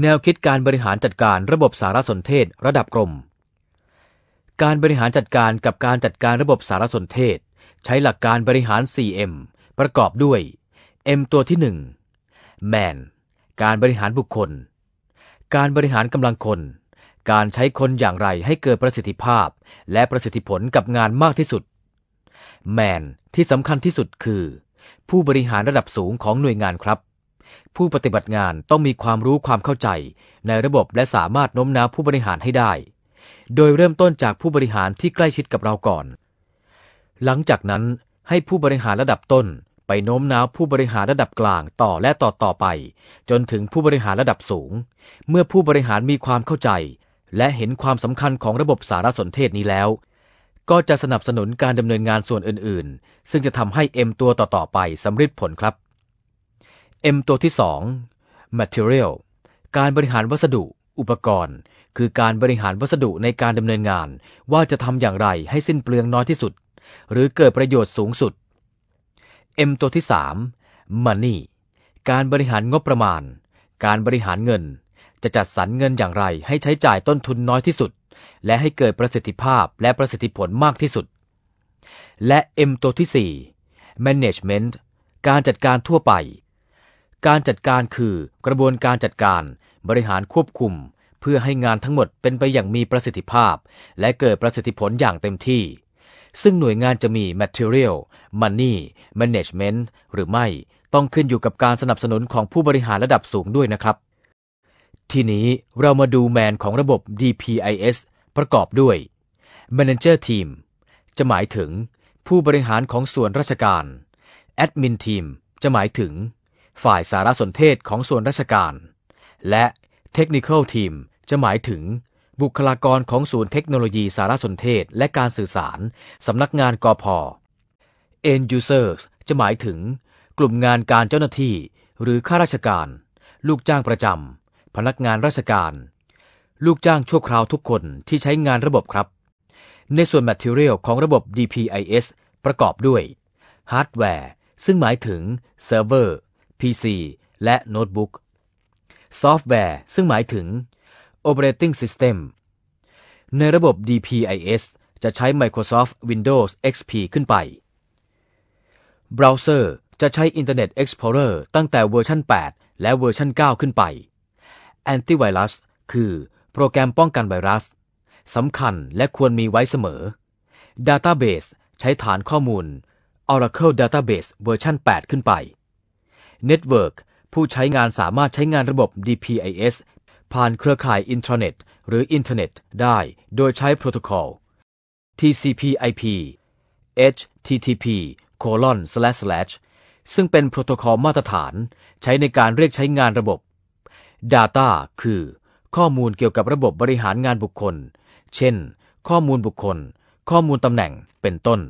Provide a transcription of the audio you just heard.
แนวคิดการบริหารจัดการระบบสารสนเทศระดับกรม การบริหารจัดการกับการจัดการระบบสารสนเทศ ใช้หลักการบริหาร 4M ประกอบด้วย M ตัวที่ 1 Man การบริหารบุคคล การบริหารกำลังคน การใช้คนอย่างไรให้เกิดประสิทธิภาพ และประสิทธิผลกับงานมากที่สุด Man ที่สำคัญที่สุดคือ ผู้บริหารระดับสูงของหน่วยงานครับ ผู้ปฏิบัติงานต้องมีความรู้ความเข้าใจ ในระบบและสามารถโน้มน้าวผู้บริหารให้ได้ โดยเริ่มต้นจากผู้บริหารที่ใกล้ชิดกับเราก่อน หลังจากนั้นให้ผู้บริหารระดับต้น ไปโน้มน้าวผู้บริหารระดับกลางต่อและต่อต่อไป จนถึงผู้บริหารระดับสูง เมื่อผู้บริหารมีความเข้าใจ และเห็นความสำคัญของระบบสารสนเทศนี้แล้ว ก็จะสนับสนุนการดำเนินงานส่วนอื่น ๆ ซึ่งจะทำให้ M ตัวต่อๆไปสำเร็จผลครับ M ตัวที่ 2 Material การบริหารวัสดุ อุปกรณ์ คือการบริหารวัสดุในการดำเนินงาน ว่าจะทำอย่างไรให้สิ้นเปลืองน้อยที่สุด หรือเกิดประโยชน์สูงสุด M ตัวที่ 3 Money การบริหารงบประมาณ การบริหารเงิน จะจัดสรรเงินอย่างไรให้ใช้จ่ายต้นทุนน้อยที่สุด และให้เกิดประสิทธิภาพและประสิทธิผลมากที่สุด และ M ตัวที่ 4 Management การจัดการทั่วไป การจัดการคือกระบวนการจัดการ บริหารควบคุม เพื่อให้งานทั้งหมดเป็นไปอย่างมีประสิทธิภาพ และเกิดประสิทธิผลอย่างเต็มที่ ซึ่งหน่วยงานจะมี material money management หรือไม่ต้องขึ้นอยู่กับการสนับสนุนของผู้บริหารระดับสูงด้วยนะครับ ทีนี้เรามาดูแมนของระบบ DPIS ประกอบด้วย Manager Team จะหมายถึงผู้บริหารของส่วนราชการ Admin Team จะหมายถึง ฝ่ายสารสนเทศของส่วนราชการ และ Technical Team จะหมายถึง บุคลากรของศูนย์เทคโนโลยีสารสนเทศและการสื่อสาร สำนักงานกอพอ End Users จะหมายถึง กลุ่มงานการเจ้าหน้าที่ หรือข้าราชการ ลูกจ้างประจำพนักงานราชการ ลูกจ้างชั่วคราวทุกคนที่ใช้งานระบบครับ ในส่วน Material ของระบบ DPIS ประกอบด้วย Hardware ซึ่งหมายถึงเซิร์ฟเวอร์ PC และโน้ตบุ๊ก Software ซึ่งหมายถึง Operating System ในระบบ DPIS จะใช้ Microsoft Windows XP ขึ้นไป Browser จะใช้ Internet Explorer ตั้งแต่เวอร์ชัน 8 และเวอร์ชัน 9 ขึ้นไป Antivirus คือโปรแกรมป้องกันไวรัสสำคัญและควรมีไว้เสมอ Database ใช้ฐานข้อมูล Oracle Database เวอร์ชัน 8 ขึ้นไป Network ผู้ใช้งานสามารถใช้งานระบบ DPIS ผ่านเครือข่ายอินเทอราเน็ต หรืออินเทอร์เน็ต ได้โดยใช้โปรโตคอล TCP/IP HTTP colon slash slash ซึ่งเป็นโปรโตคอลมาตรฐานใช้ในการเรียกใช้งานระบบ Data คือ ข้อมูลเกี่ยวกับระบบบริหารงานบุคคล เช่น ข้อมูลบุคคล ข้อมูลตำแหน่ง เป็นต้น